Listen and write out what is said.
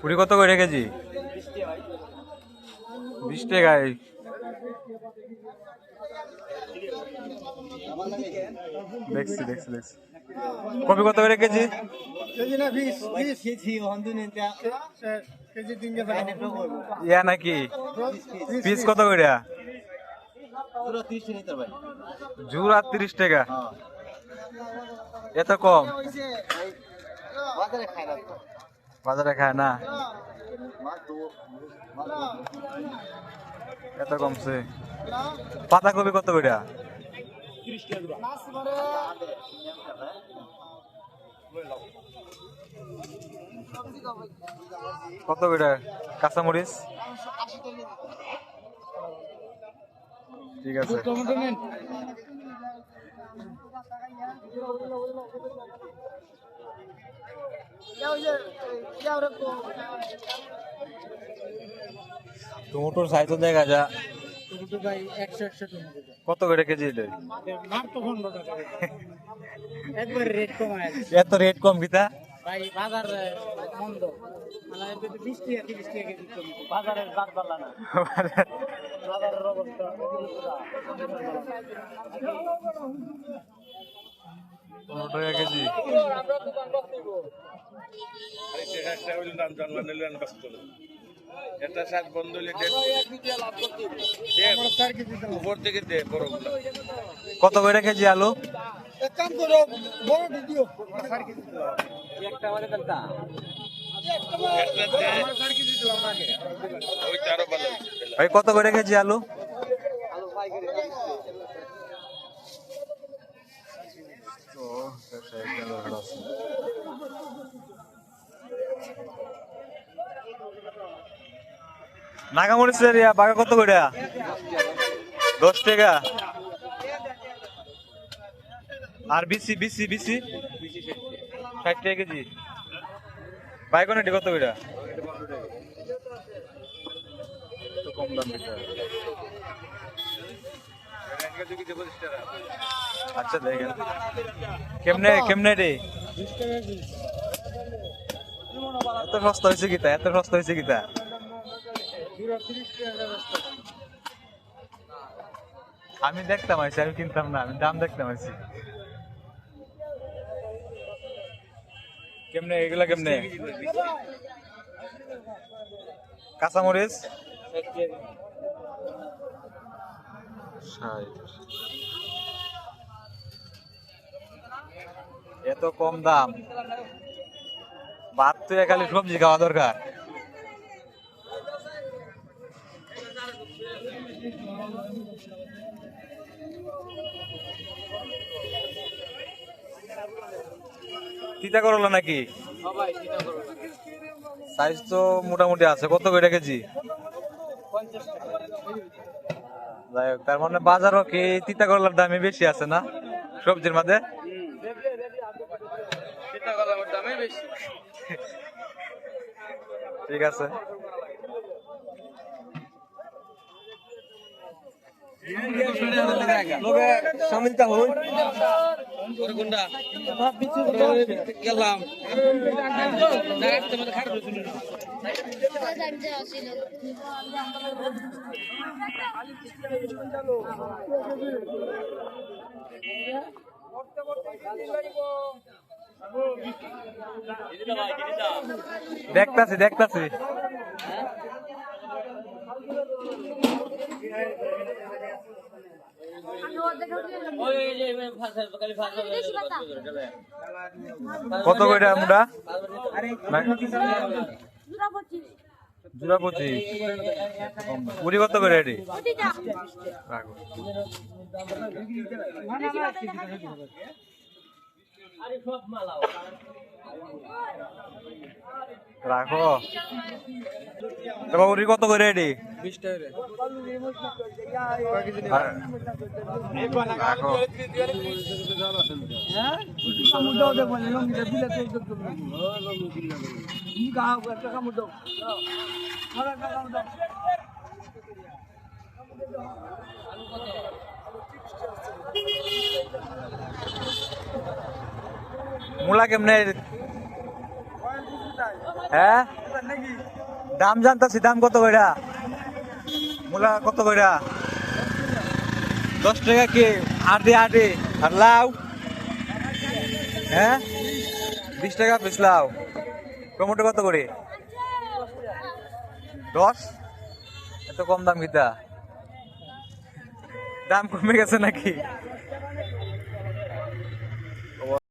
পুরি কত করে কেজি? বিশ টাকায় দেখছি দেখছি দেখছি। কপি কত করে কেজি? ইয়া নাকি? পিস কত করে? জুর তিরিশ টাকা। এত কম। বাজারে খাই না বাজারে খায় না? এত কমছে। পাতাকপি কত করে কত করে কাঁচামরিচ? ঠিক আছে। টমেটোর সাইজ দেখা যা কত করে কেজি এত রেট কম কিতা? ভাই বাজার মন্দ মানে বাজারের বাদ বাজারের অবস্থা পনেরো টাকা কেজি। শাক বন্ধ। উপর থেকে দে বড়গুলো কত করে কেজি আলু? এক কাম করো বড়। একটা ভাই কত করে কেজি আলু? নাগামরিচের ইয়া বাঘা কত করে? দশ টাকা। আর বিসি বিসি বিসি? ষাট টাকা কেজি। বাইকন এটি কত করে? কম দাম আচ্ছা দেখেন। কেমনে কেমনে রে? এত সস্তা হয়েছে কিতা এত সস্তা হয়েছে ব্যবস্থা আমি দেখতাম আছি আমি কিনতাম না, আমি দাম দেখতাম আছি কেমনে, এগুলা কেমনে? কাঁচামরিচ? এত কম দাম। ভাত তো খালি সবজি খাওয়া দরকার। তিতা করলা নাকি? সাইজ তো মোটামুটি আছে। কত করে কেজি? যাই হোক তার মানে বাজারও কি তিতা করলার দামই বেশি আছে না সবজির মাঝে? ঠিক আছে। সামিলটা গুন্ডা গেলাম। দেখতাছি দেখতাছি। কত কইটা আমরা জুরা পঁচিশ। পুরি কত করে এটি। রাখো। উড়ি কত করে এটি? রাখো। দেবো মূলা কেমনে? হ্যাঁ? দাম জানতাছি, দাম কত কইরা? মূলা কত কইরা? দশ টাকা কি? আটে আটে। আর লাউ? হ্যাঁ? বিশ টাকা পিস লাউ। টমেটো কত করে? দশ? এত কম দাম কিতা? দাম কমে গেছে নাকি?